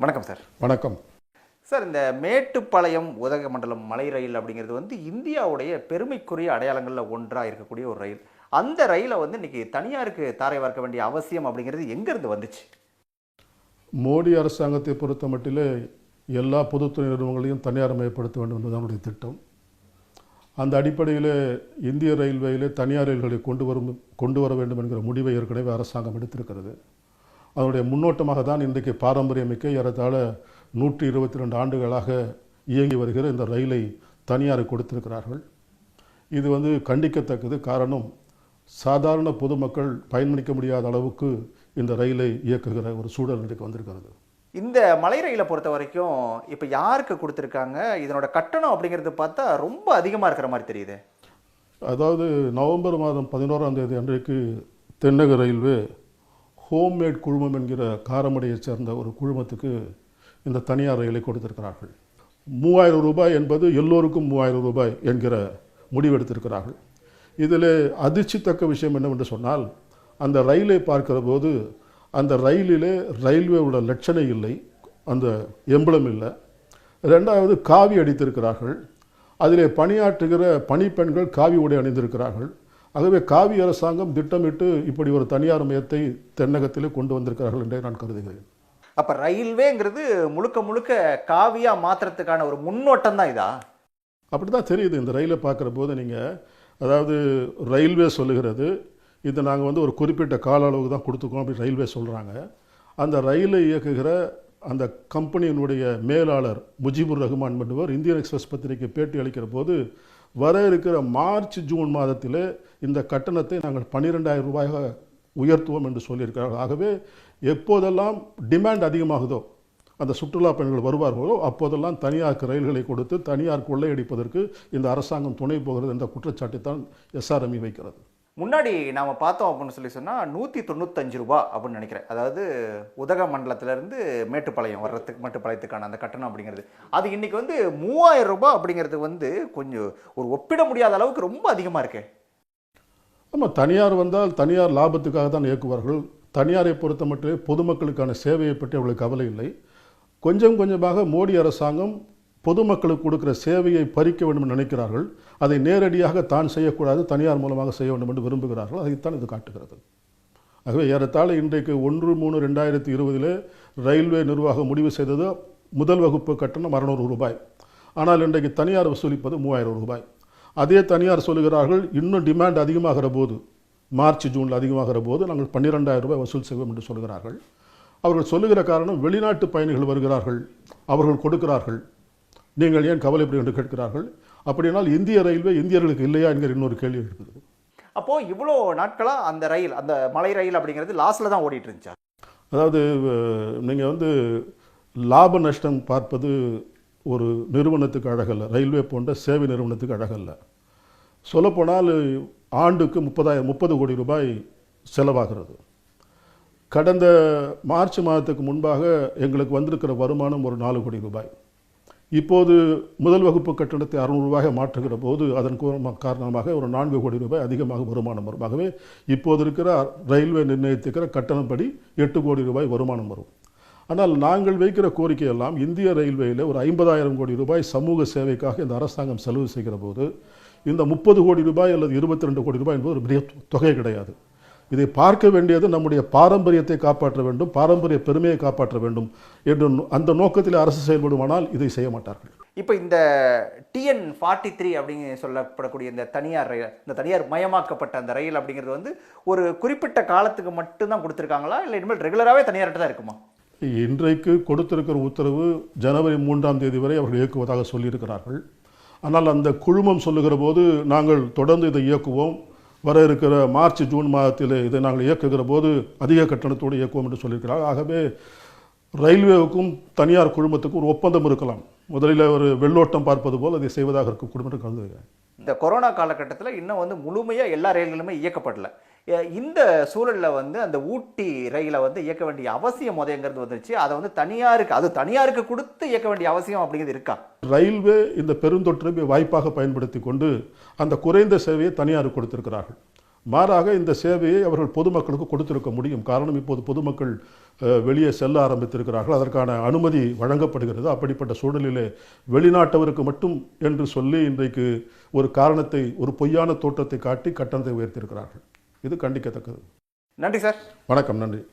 வணக்கம் சார். வணக்கம். சார் இந்த மேட்டுப்பாளையம் உதகமண்டலம் மலை ரயில் அப்படிங்கிறது வந்து இந்தியாவுடைய பெருமைக்குரிய அடையாளங்களில் ஒன்றாக இருக்கக்கூடிய ஒரு ரயில். அந்த ரயிலை வந்து இன்னைக்கு தனியாருக்கு தாரை வார்க்க வேண்டிய அவசியம் அப்படிங்கிறது எங்கேருந்து வந்துச்சு? மோடி அரசாங்கத்தை பொறுத்த மட்டிலே எல்லா பொதுத்துறை நிறுவனங்களையும் தனியார்மயப்படுத்த வேண்டும் என்பது அவருடைய திட்டம். அந்த அடிப்படையில் இந்திய ரயில்வேயிலே தனியார் ரயில்களை கொண்டு வரும் கொண்டு வர வேண்டும் என்கிற முடிவை ஏற்கனவே அரசாங்கம் எடுத்திருக்கிறது. அதனுடைய முன்னோட்டமாக தான் இன்றைக்கு பாரம்பரியமிக்க ஏறத்தாழ நூற்றி இருபத்தி ரெண்டு ஆண்டுகளாக இயங்கி வருகிற இந்த ரயிலை தனியாருக்கு கொடுத்திருக்கிறார்கள். இது வந்து கண்டிக்கத்தக்கது காரணம் சாதாரண பொதுமக்கள் பயன்படுத்த முடியாத அளவுக்கு இந்த ரயிலை இயக்குகிற ஒரு சூழல் இன்றைக்கு வந்திருக்கிறது. இந்த மலை ரயிலை பொறுத்த வரைக்கும் இப்போ யாருக்கு கொடுத்துருக்காங்க? இதனோட கட்டணம் அப்படிங்கிறது பார்த்தா ரொம்ப அதிகமாக இருக்கிற மாதிரி தெரியுது. அதாவது நவம்பர் மாதம் பதினோராம் தேதி அன்றைக்கு தென்னக ரயில்வே ஹோம்மேட் குழுமம் என்கிற காரமடையைச் சேர்ந்த ஒரு குழுமத்துக்கு இந்த தனியார் ரயிலை கொடுத்திருக்கிறார்கள். மூவாயிரம் ரூபாய் என்பது எல்லோருக்கும் மூவாயிரம் ரூபாய் என்கிற முடிவெடுத்திருக்கிறார்கள். இதில் அதிர்ச்சித்தக்க விஷயம் என்னவென்று சொன்னால் அந்த ரயிலை பார்க்கிற போது அந்த ரயிலிலே ரயில்வேவோட லட்சணை இல்லை அந்த எம்பளம் இல்லை. ரெண்டாவது காவி அடித்திருக்கிறார்கள். அதிலே பணியாற்றுகிற பணிப்பெண்கள் காவி உடை அணிந்திருக்கிறார்கள். ஆகவே காவி அரசாங்கம் திட்டமிட்டு இப்படி ஒரு தனியார் மையத்தை தென்னகத்திலே கொண்டு வந்திருக்கிறார்கள் என்றே நான் கருதுகிறேன். அப்போ ரயில்வேங்கிறது முழுக்க முழுக்க காவியாக மாற்றுறதுக்கான ஒரு முன்னோட்டம் தான் இதா? அப்படி தான் தெரியுது. இந்த ரயிலை பார்க்குற போது நீங்கள் அதாவது ரயில்வே சொல்லுகிறது இது நாங்கள் வந்து ஒரு குறிப்பிட்ட கால அளவுக்கு தான் கொடுத்துருக்கோம் அப்படி ரயில்வே சொல்கிறாங்க அந்த ரயிலை இயக்குகிற அந்த கம்பெனியினுடைய மேலாளர் முஜிபுர் ரஹ்மான் என்பவர் இந்தியன் எக்ஸ்பிரஸ் பத்திரிகை பேட்டி அளிக்கிற போது வர இருக்கிற மார்ச் ஜூன் மாதத்தில் இந்த கட்டணத்தை நாங்கள் பன்னிரெண்டாயிரம் ரூபாயாக உயர்த்துவோம் என்று சொல்லியிருக்கிறார்கள் ஆகவே எப்போதெல்லாம் டிமாண்ட் அதிகமாகுதோ அந்த சுற்றுலா பயணிகள் வருவார்களோ அப்போதெல்லாம் தனியாருக்கு ரயில்களை கொடுத்து தனியார் கொள்ளையடிப்பதற்கு இந்த அரசாங்கம் துணை போகிறது என்ற குற்றச்சாட்டை தான் எஸ்ஆர்எம்இ வைக்கிறது. முன்னாடி நாம் பார்த்தோம் அப்படின்னு சொல்லி சொன்னால் நூற்றி தொண்ணூத்தஞ்சு ரூபா அப்படின்னு நினைக்கிறேன். அதாவது உதக மண்டலத்திலேருந்து மேட்டுப்பாளையம் வர்றதுக்கு மேட்டுப்பாளையத்துக்கான அந்த கட்டணம் அப்படிங்கிறது. அது இன்னைக்கு வந்து மூவாயிரம் ரூபாய் அப்படிங்கிறது வந்து கொஞ்சம் ஒரு ஒப்பிட முடியாத அளவுக்கு ரொம்ப அதிகமாக இருக்கே. ஆமாம் தனியார் வந்தால் தனியார் லாபத்துக்காக தான் இயக்குவார்கள். தனியாரை பொறுத்த மட்டும் பொதுமக்களுக்கான சேவையை பற்றி அவர்களுக்கு கவலை இல்லை. கொஞ்சம் கொஞ்சமாக மோடி அரசாங்கம் பொதுமக்களுக்கு கொடுக்கிற சேவையை பறிக்க வேண்டும் என்று நினைக்கிறார்கள். அதை நேரடியாக தான் செய்யக்கூடாது தனியார் மூலமாக செய்ய வேண்டும் என்று விரும்புகிறார்கள். அதைத்தான் இது காட்டுகிறது. ஆகவே ஏறத்தாழ இன்றைக்கு ஒன்று மூணு ரெண்டாயிரத்தி இருபதிலே ரயில்வே நிர்வாகம் முடிவு செய்தது முதல் வகுப்பு கட்டணம் அறநூறு ரூபாய். ஆனால் இன்றைக்கு தனியார் வசூலிப்பது மூவாயிரம் ரூபாய். அதே தனியார் சொல்லுகிறார்கள் இன்னும் டிமாண்ட் அதிகமாகிற போது மார்ச் ஜூனில் அதிகமாகிற போது நாங்கள் பன்னிரெண்டாயிரம் ரூபாய் வசூல் செய்வோம் என்று சொல்கிறார்கள். அவர்கள் சொல்லுகிற காரணம் வெளிநாட்டு பயணிகள் வருகிறார்கள் அவர்கள் கொடுக்கிறார்கள். நீங்கள் ஏன் கவலைப்படி என்று கேட்கிறார்கள்? அப்படியானால் இந்திய ரயில்வே இந்தியர்களுக்கு இல்லையா என்கிற இன்னொரு கேள்வி இருக்கிறது. அப்போது இவ்வளோ நாட்களாக அந்த ரயில் அந்த மலை ரயில் அப்படிங்கிறது லாஸ்ட்டில் தான் ஓடிட்டு இருந்துச்சா? அதாவது நீங்கள் வந்து லாப நஷ்டம் பார்ப்பது ஒரு நிறுவனத்துக்கு அழகல்ல. ரயில்வே போன்ற சேவை நிறுவனத்துக்கு அழகல்ல. சொல்லப்போனால் ஆண்டுக்கு முப்பதாயிரம் முப்பது கோடி ரூபாய் செலவாகிறது. கடந்த மார்ச் மாதத்துக்கு முன்பாக எங்களுக்கு வந்திருக்கிற வருமானம் ஒரு நாலு கோடி ரூபாய். இப்போது முதல் வகுப்பு கட்டணத்தை அறுநூறு மாற்றுகிற போது அதன் காரணமாக ஒரு நான்கு கோடி ரூபாய் அதிகமாக வருமானம் வரும். ஆகவே இப்போது இருக்கிற ரயில்வே நிர்ணயித்திருக்கிற கட்டணப்படி எட்டு கோடி ரூபாய் வருமானம் வரும். ஆனால் நாங்கள் வைக்கிற கோரிக்கையெல்லாம் இந்திய ரயில்வேயில் ஒரு ஐம்பதாயிரம் கோடி ரூபாய் சமூக சேவைக்காக இந்த அரசாங்கம் செலவு செய்கிற போது இந்த முப்பது கோடி ரூபாய் அல்லது இருபத்தி ரெண்டு கோடி ரூபாய் என்பது ஒரு பெரிய தொகை கிடையாது. இதை பார்க்க வேண்டியது நம்முடைய பாரம்பரியத்தை காப்பாற்ற வேண்டும் பாரம்பரிய பெருமையை காப்பாற்ற வேண்டும் என்று அந்த நோக்கத்தில் அரசு செயல்படுமானால் இதை செய்ய மாட்டார்கள். இப்போ இந்த டிஎன் ஃபார்ட்டி த்ரீ அப்படிங்க சொல்லப்படக்கூடிய இந்த தனியார் ரயில் இந்த தனியார் மயமாக்கப்பட்ட அந்த ரயில் அப்படிங்கிறது வந்து ஒரு குறிப்பிட்ட காலத்துக்கு மட்டும்தான் கொடுத்துருக்காங்களா? இல்லை இனிமேல் ரெகுலராகவே தனியார்கிட்ட தான் இருக்குமா? இன்றைக்கு கொடுத்திருக்கிற உத்தரவு ஜனவரி மூன்றாம் தேதி வரை அவர்கள் இயக்குவதாக சொல்லியிருக்கிறார்கள். ஆனால் அந்த குழுமம் சொல்லுகிற போது நாங்கள் தொடர்ந்து இதை இயக்குவோம். வர இருக்கிற மார்ச் ஜூன் மாதத்தில் இதை நாங்கள் இயக்குகிற போது அதிக கட்டணத்தோடு இயக்குவோம் என்று சொல்லியிருக்கிறார். ஆகவே ரயில்வேவுக்கும் தனியார் குழுமத்துக்கும் ஒரு ஒப்பந்தம் இருக்கலாம். முதலில் ஒரு வெள்ளோட்டம் பார்ப்பது போல் அதை செய்வதாக இருக்கும் குடும்பம் கருதுகிறேன். இந்த கொரோனா காலகட்டத்தில் இன்னும் வந்து முழுமையாக எல்லா ரயில்களுமே இயக்கப்படலை. இந்த சூழலில் வந்து அந்த ஊட்டி ரயிலை வந்து இயக்க வேண்டிய அவசியம் முதங்கிறது வந்துருச்சு. அதை வந்து தனியாருக்கு அது தனியாருக்கு கொடுத்து இயக்க வேண்டிய அவசியம் அப்படிங்கிறது இருக்கா? ரயில்வே இந்த பெருந்தொற்றை வாய்ப்பாக பயன்படுத்தி கொண்டு அந்த குறைந்த சேவையை தனியாருக்கு கொடுத்திருக்கிறார்கள். மாறாக இந்த சேவையை அவர்கள் பொதுமக்களுக்கு கொடுத்திருக்க முடியும். காரணம் இப்போது பொதுமக்கள் வெளியே செல்ல ஆரம்பித்திருக்கிறார்கள். அதற்கான அனுமதி வழங்கப்படுகிறது. அப்படிப்பட்ட சூழலிலே வெளிநாட்டவருக்கு மட்டும் என்று சொல்லி இன்றைக்கு ஒரு காரணத்தை ஒரு பொய்யான தோற்றத்தை காட்டி கட்டணத்தை உயர்த்தியிருக்கிறார்கள். இது கண்டிக்கத்தக்கது. நன்றி சார். வணக்கம். நன்றி.